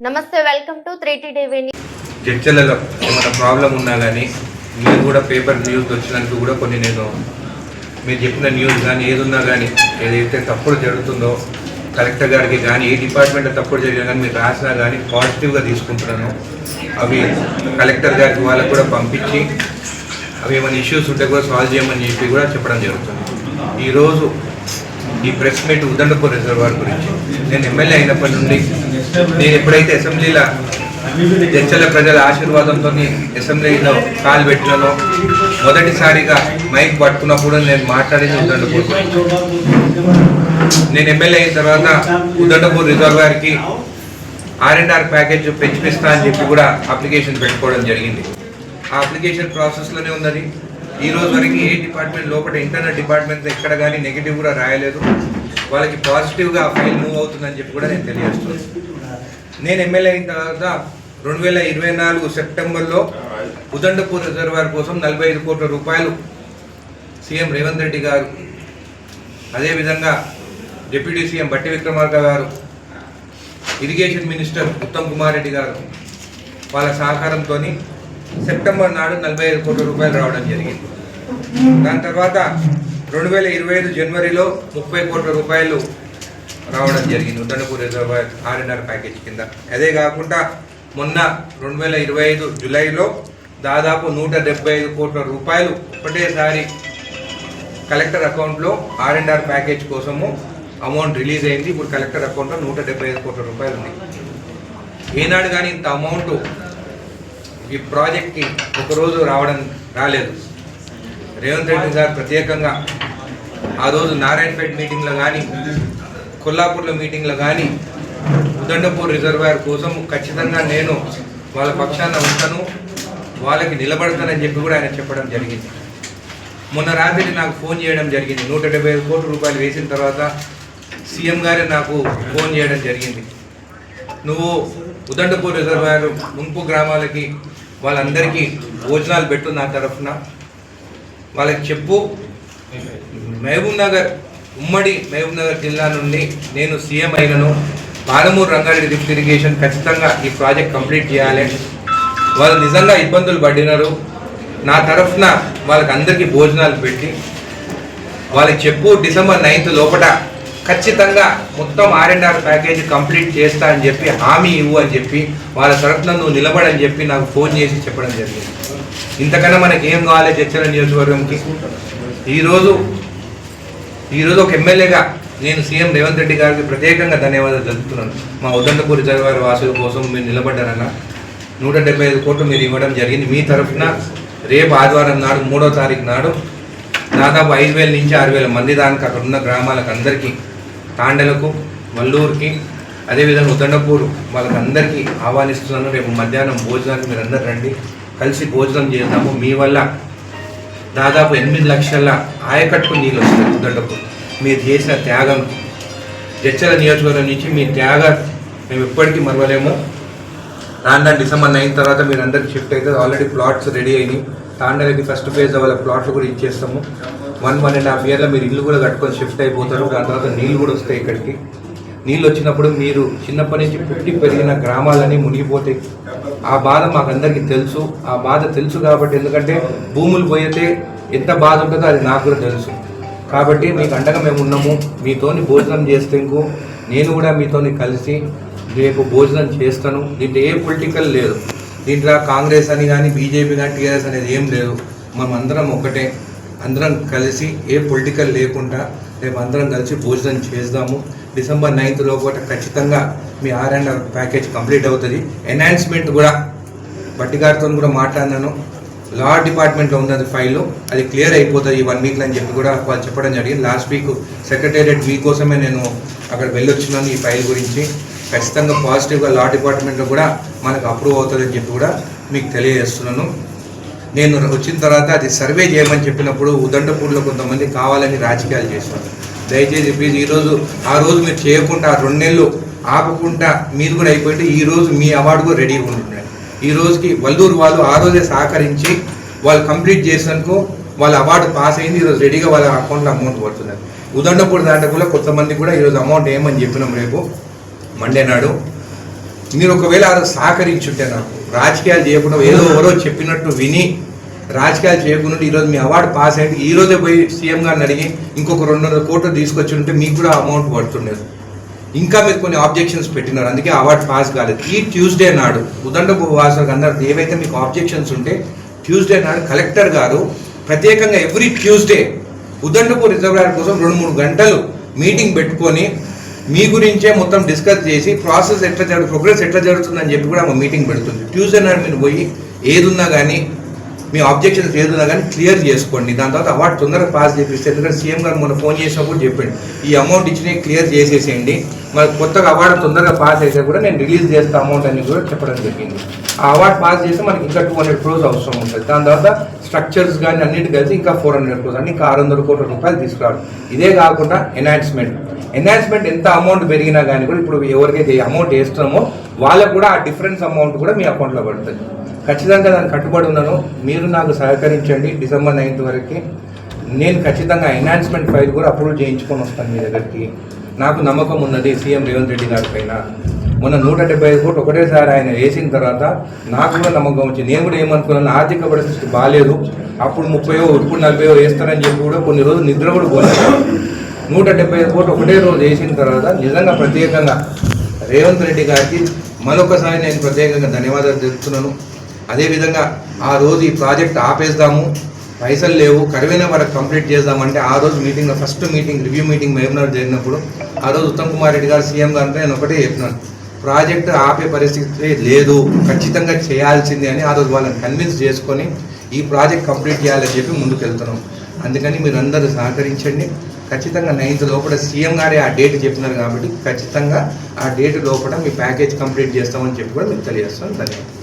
నమస్తే welcome to three TV ఏమైనా problem ఉన్నా కానీ మీరు కూడా పేపర్ న్యూస్ వచ్చినందుకు కూడా కొన్ని నేను మీరు చెప్పిన న్యూస్ కానీ ఏది ఉన్నా కానీ ఏదైతే తప్పుడు జరుగుతుందో కలెక్టర్ గారికి కానీ ఏ డిపార్ట్మెంట్ తప్పుడు జరిగినా కానీ మీరు రాసినా కానీ పాజిటివ్గా తీసుకుంటున్నాను. అవి కలెక్టర్ గారికి వాళ్ళకు కూడా పంపించి అవి ఏమైనా ఇష్యూస్ ఉంటే కూడా సాల్వ్ చేయమని చెప్పి కూడా చెప్పడం జరుగుతుంది. ఈరోజు ఈ ప్రెస్ మీట్ ఉదండపూర్ రిజర్వాయర్ గురించి. నేను ఎమ్మెల్యే అయినప్పటి నుండి నేను ఎప్పుడైతే అసెంబ్లీలో చర్చల ప్రజల ఆశీర్వాదంతో అసెంబ్లీలో కాలు పెట్టినానో మొదటిసారిగా మైక్ పట్టుకున్నప్పుడు నేను మాట్లాడింది ఉదండపూర్. నేను ఎమ్మెల్యే అయిన తర్వాత ఉదండపూర్ రిజర్వాయర్కి ఆర్ అండ్ ఆర్ ప్యాకేజ్ పెంచిపిస్తా అని చెప్పి కూడా అప్లికేషన్ పెట్టుకోవడం జరిగింది. ఆ అప్లికేషన్ ప్రాసెస్లోనే ఉన్నది. ఈ రోజు వరకు ఏ డిపార్ట్మెంట్ లోపల ఇంటర్నల్ డిపార్ట్మెంట్ ఎక్కడ కానీ నెగిటివ్ కూడా రాయలేదు. వాళ్ళకి పాజిటివ్గా ఆ ఫైల్ మూవ్ అవుతుందని చెప్పి కూడా నేను తెలియజేస్తున్నాను. నేను ఎమ్మెల్యే అయిన తర్వాత రెండు వేల ఇరవై నాలుగు సెప్టెంబర్లో ఉదండపూర్ రిజర్వాయర్ కోసం నలభై ఐదు కోట్ల రూపాయలు సీఎం రేవంత్ రెడ్డి గారు అదేవిధంగా deputy CM Bhatti Vikramarka garu irrigation minister Uttam Kumar Reddy garu వాళ్ళ సహకారంతో సెప్టెంబర్ నాడు నలభై ఐదు కోట్ల రూపాయలు రావడం జరిగింది. దాని తర్వాత రెండు వేల ఇరవై ఐదు జనవరిలో ముప్పై కోట్ల రూపాయలు రావడం జరిగింది. ఉద్దనపూర్ రిజర్వాయర్ ఆర్ఎన్ఆర్ ప్యాకేజ్ కింద. అదే కాకుండా మొన్న రెండు వేల ఇరవై ఐదు జులైలో దాదాపు నూట డెబ్బై ఐదు కోట్ల రూపాయలు ఒకటేసారి కలెక్టర్ అకౌంట్లో ఆర్ఎన్ఆర్ ప్యాకేజ్ కోసము అమౌంట్ రిలీజ్ అయింది. ఇప్పుడు కలెక్టర్ అకౌంట్లో నూట డెబ్బై ఐదు కోట్ల రూపాయలు ఉంది ఏనాడు కానీ ఇంత అమౌంట్ ఈ ప్రాజెక్ట్కి ఒకరోజు రావడం రాలేదు. రేవంత్ రెడ్డి గారు ప్రత్యేకంగా ఆ రోజు నారాయణపేట మీటింగ్లో కానీ కొల్లాపూర్లో మీటింగ్లో కానీ ఉదండపూర్ రిజర్వాయర్ కోసం ఖచ్చితంగా నేను వాళ్ళ పక్షాన ఉంటాను వాళ్ళకి నిలబడతానని చెప్పి కూడా ఆయన చెప్పడం జరిగింది. మొన్న రాత్రి నాకు ఫోన్ చేయడం జరిగింది. నూట డెబ్బై ఐదు కోట్ల రూపాయలు వేసిన తర్వాత సీఎం గారే నాకు ఫోన్ చేయడం జరిగింది. నువ్వు ఉదండపూర్ రిజర్వాయర్ ముంపు గ్రామాలకి వాళ్ళందరికీ భోజనాలు పెట్టు నా తరఫున. వాళ్ళకి చెప్పు. మహబూబ్ నగర్ ఉమ్మడి మహబూబ్ నగర్ జిల్లా నుండి నేను సీఎం అయినను. పాలమూరు రంగారెడ్డి లిఫ్ట్ ఇరిగేషన్ ఖచ్చితంగా ఈ ప్రాజెక్ట్ కంప్లీట్ చేయాలి. వాళ్ళు నిజంగా ఇబ్బందులు పడినారు. నా తరఫున వాళ్ళకి అందరికీ భోజనాలు పెట్టి వాళ్ళకి చెప్పు డిసెంబర్ నైన్త్ లోపల ఖచ్చితంగా మొత్తం R and R package complete చేస్తా అని చెప్పి హామీ ఇవ్వు అని చెప్పి వాళ్ళ తరఫున నువ్వు నిలబడని చెప్పి నాకు ఫోన్ చేసి చెప్పడం జరిగింది. ఇంతకన్నా మనకి ఏం కావాలి చర్చల నియోజకవర్గంకి? ఈరోజు ఈరోజు ఒక ఎమ్మెల్యేగా నేను సీఎం రేవంత్ రెడ్డి గారికి ప్రత్యేకంగా ధన్యవాదాలు తెలుపుతున్నాను. మా ఉదండపూర్ చదివారి వాసుల కోసం మీరు నిలబడ్డారన్న నూట డెబ్బై ఐదు కోట్లు మీరు ఇవ్వడం జరిగింది. మీ తరఫున రేపు ఆదివారం నాడు మూడో తారీఖు నాడు దాదాపు ఐదు వేల నుంచి ఆరు వేల మంది దానికి అక్కడ ఉన్న గ్రామాలకు అందరికీ తాండలకు మల్లూరుకి అదేవిధంగా ఉదండపూర్ వాళ్ళకందరికీ ఆహ్వానిస్తున్నాను. రేపు మధ్యాహ్నం భోజనానికి మీరు అందరు రండి. కలిసి భోజనం చేద్దాము. మీ వల్ల దాదాపు ఎనిమిది లక్షల ఆయకట్టు నీళ్ళు వస్తుంది ఉదండపూర్. మీరు చేసిన త్యాగం జడ్చల నియోజకవర్గం నుంచి మీ త్యాగ మేము ఎప్పటికీ మరవలేము. దాని డిసెంబర్ నైన్ తర్వాత మీరు అందరికి షిఫ్ట్ అయితే ఆల్రెడీ ప్లాట్స్ రెడీ అయినాయి. తాండలకి ఫస్ట్ ఫేజ్ వాళ్ళ ప్లాట్లు కూడా ఇచ్చేస్తాము. వన్ వన్ అండ్ హాఫ్ ఇయర్లో మీరు ఇల్లు కూడా కట్టుకొని షిఫ్ట్ అయిపోతారు. దాని తర్వాత నీళ్ళు కూడా వస్తాయి ఇక్కడికి. నీళ్ళు వచ్చినప్పుడు మీరు చిన్నప్పటి నుంచి పుట్టి పెరిగిన గ్రామాలన్నీ మునిగిపోతాయి. ఆ బాధ మాకందరికీ తెలుసు. ఆ బాధ తెలుసు కాబట్టి ఎందుకంటే భూములు పోయితే ఎంత బాధ ఉంటుందో అది నాకు కూడా తెలుసు. కాబట్టి మీకు అండగా మేము ఉన్నాము. మీతోని భోజనం చేస్తే ఇంకో నేను కూడా మీతోని కలిసి రేపు భోజనం చేస్తాను. దీంట్లో ఏ పొలిటికల్ లేదు. దీంట్లో కాంగ్రెస్ అని కానీ బీజేపీ కానీ టీఆర్ఎస్ అనేది ఏం లేదు. మనం అందరం ఒకటే. అందరం కలిసి ఏ పొలిటికల్ లేకుండా రేపు అందరం కలిసి భోజనం చేద్దాము. డిసెంబర్ నైన్త్ లోపల ఖచ్చితంగా మీ R and R package complete అవుతుంది. ఎన్హాన్స్మెంట్ కూడా బట్టి గారితో కూడా మాట్లాడినాను. లా డిపార్ట్మెంట్లో ఉన్నది ఫైల్ అది క్లియర్ అయిపోతుంది ఈ వన్ వీక్లో అని చెప్పి కూడా వాళ్ళు చెప్పడం జరిగింది. లాస్ట్ వీక్ సెక్రటేరియట్ మీకోసమే నేను అక్కడ వెళ్ళొచ్చినాను ఈ ఫైల్ గురించి. ఖచ్చితంగా పాజిటివ్గా లా డిపార్ట్మెంట్లో కూడా మనకు అప్రూవ్ అవుతుందని చెప్పి కూడా మీకు తెలియజేస్తున్నాను. నేను వచ్చిన తర్వాత అది సర్వే చేయమని చెప్పినప్పుడు ఉదండపూర్లో కొంతమంది కావాలని రాజకీయాలు చేశారు. దయచేసి ప్లీజ్ ఈరోజు ఆ రోజు మీరు చేయకుండా ఆ రెండు నెలలు ఆపకుండా మీరు కూడా అయిపోయింటే ఈ రోజు మీ అవార్డు కూడా రెడీగా ఉంటున్నాయి ఈ రోజుకి వల్లూరు వాళ్ళు ఆ రోజే సహకరించి వాళ్ళు కంప్లీట్ చేసినందుకు వాళ్ళ అవార్డు పాస్ అయింది ఈరోజు రెడీగా వాళ్ళ అకౌంట్లో అమౌంట్ పడుతున్నారు ఉదండపూర్ దాంట్లో కూడా కొంతమంది కూడా ఈరోజు అమౌంట్ ఏమని చెప్పినాం రేపు? మండే నాడు. మీరు ఒకవేళ సహకరించుంటే నాకు రాజకీయాలు చేయకుండా ఏదో ఎవరో చెప్పినట్టు విని రాజకీయాలు చేయకుండా ఈరోజు మీ అవార్డు పాస్ అయ్యి ఈ రోజే పోయి సీఎం గారిని అడిగి ఇంకొక రెండు వందల కోట్లు తీసుకొచ్చి ఉంటే మీకు కూడా అమౌంట్ పడుతుండేది. ఇంకా మీరు కొన్ని ఆబ్జెక్షన్స్ పెట్టినారు అందుకే అవార్డు పాస్ కాలేదు. ఈ ట్యూస్డే నాడు ఉదండపు వాసులకు అందరు ఏవైతే మీకు ఆబ్జెక్షన్స్ ఉంటే ట్యూస్డే నాడు కలెక్టర్ గారు ప్రత్యేకంగా ఎవ్రీ ట్యూస్డే ఉదండపూర్ రిజర్వాయర్ కోసం రెండు మూడు గంటలు మీటింగ్ పెట్టుకొని మీ గురించే మొత్తం డిస్కస్ చేసి ప్రాసెస్ ఎట్లా జరుగు ప్రోగ్రెస్ ఎట్లా జరుగుతుందని చెప్పి కూడా ఆమె మీటింగ్ పెడుతుంది. ట్యూస్డే నాడు మీరు పోయి ఏదున్నా కానీ మీ ఆబ్జెక్షన్స్ ఏదైనా కానీ క్లియర్ చేసుకోండి. దాని తర్వాత అవార్డు తొందరగా పాస్ చేపిస్తే ఎందుకంటే సీఎం గారు మొన్న ఫోన్ చేసినప్పుడు చెప్పండి. ఈ అమౌంట్ ఇచ్చినవి క్లియర్ చేసేసేయండి. మరి కొత్తగా అవార్డు తొందరగా పాస్ అయితే కూడా నేను రిలీజ్ చేస్తా అమౌంట్ అని కూడా చెప్పడం జరిగింది. ఆ అవార్డు పాస్ చేస్తే మనకి ఇంకా టూ హండ్రెడ్ క్రోర్స్ అవసరం ఉంటుంది. దాని తర్వాత స్ట్రక్చర్స్ కానీ అన్నిటి కలిసి ఇంకా ఫోర్ హండ్రెడ్ క్రోర్స్ అంటే ఇంకా ఆరు వందల కోట్ల రూపాయలు తీసుకురావాలి. ఇదే కాకుండా ఎన్హాన్స్మెంట్ ఎన్హాన్స్మెంట్ ఎంత అమౌంట్ పెరిగినా కానీ కూడా ఇప్పుడు ఎవరికైతే అమౌంట్ వేస్తున్నామో వాళ్ళకు కూడా ఆ డిఫరెన్స్ అమౌంట్ కూడా మీ అకౌంట్లో పడుతుంది. ఖచ్చితంగా దానికి కట్టుబడి ఉన్నాను. మీరు నాకు సహకరించండి. డిసెంబర్ నైన్త్ వరకు నేను ఖచ్చితంగా ఎన్హాన్స్మెంట్ ఫైల్ కూడా అప్రూవ్ చేయించుకొని వస్తాను మీ దగ్గరికి. నాకు నమ్మకం ఉన్నది సీఎం రేవంత్ రెడ్డి గారి పైన. మొన్న నూట డెబ్బై ఐదు కోట్లు ఒకటేసారి ఆయన వేసిన తర్వాత నాకు కూడా నమ్మకం వచ్చింది నేను కూడా ఏమనుకున్నాను ఆర్థిక పరిస్థితి బాగాలేదు అప్పుడు ముప్పయో ఇప్పుడు నలభైయో వేస్తారని చెప్పి కూడా కొన్ని రోజులు నిద్ర కూడా పోలేదు. నూట డెబ్బై ఐదు కోట్లు ఒకటే రోజు వేసిన తర్వాత నిజంగా ప్రత్యేకంగా రేవంత్ రెడ్డి గారికి మరొకసారి నేను ప్రత్యేకంగా ధన్యవాదాలు తెలుపుతున్నాను. అదేవిధంగా ఆ రోజు ఈ ప్రాజెక్ట్ ఆపేద్దాము పైసలు లేవు కరువైన వరకు కంప్లీట్ చేద్దామంటే ఆ రోజు meeting first meeting review meeting Mahabubnagar జరిగినప్పుడు ఆ రోజు ఉత్తమ్ కుమార్ రెడ్డి గారు సీఎం గారు నేను ఒకటే చెప్పినాను. ప్రాజెక్ట్ ఆపే పరిస్థితి లేదు ఖచ్చితంగా చేయాల్సిందే అని ఆ రోజు వాళ్ళని కన్విన్స్ చేసుకొని ఈ ప్రాజెక్ట్ కంప్లీట్ చేయాలని చెప్పి ముందుకు వెళ్తున్నాం అందుకని మీరు అందరూ సహకరించండి. ఖచ్చితంగా నైన్త్ లోపల సీఎం గారే ఆ డేట్ చెప్పినారు కాబట్టి ఖచ్చితంగా ఆ డేట్ లోపల మీ ప్యాకేజ్ కంప్లీట్ చేస్తామని చెప్పి కూడా మీకు తెలియజేస్తాను ధన్యవాదాలు.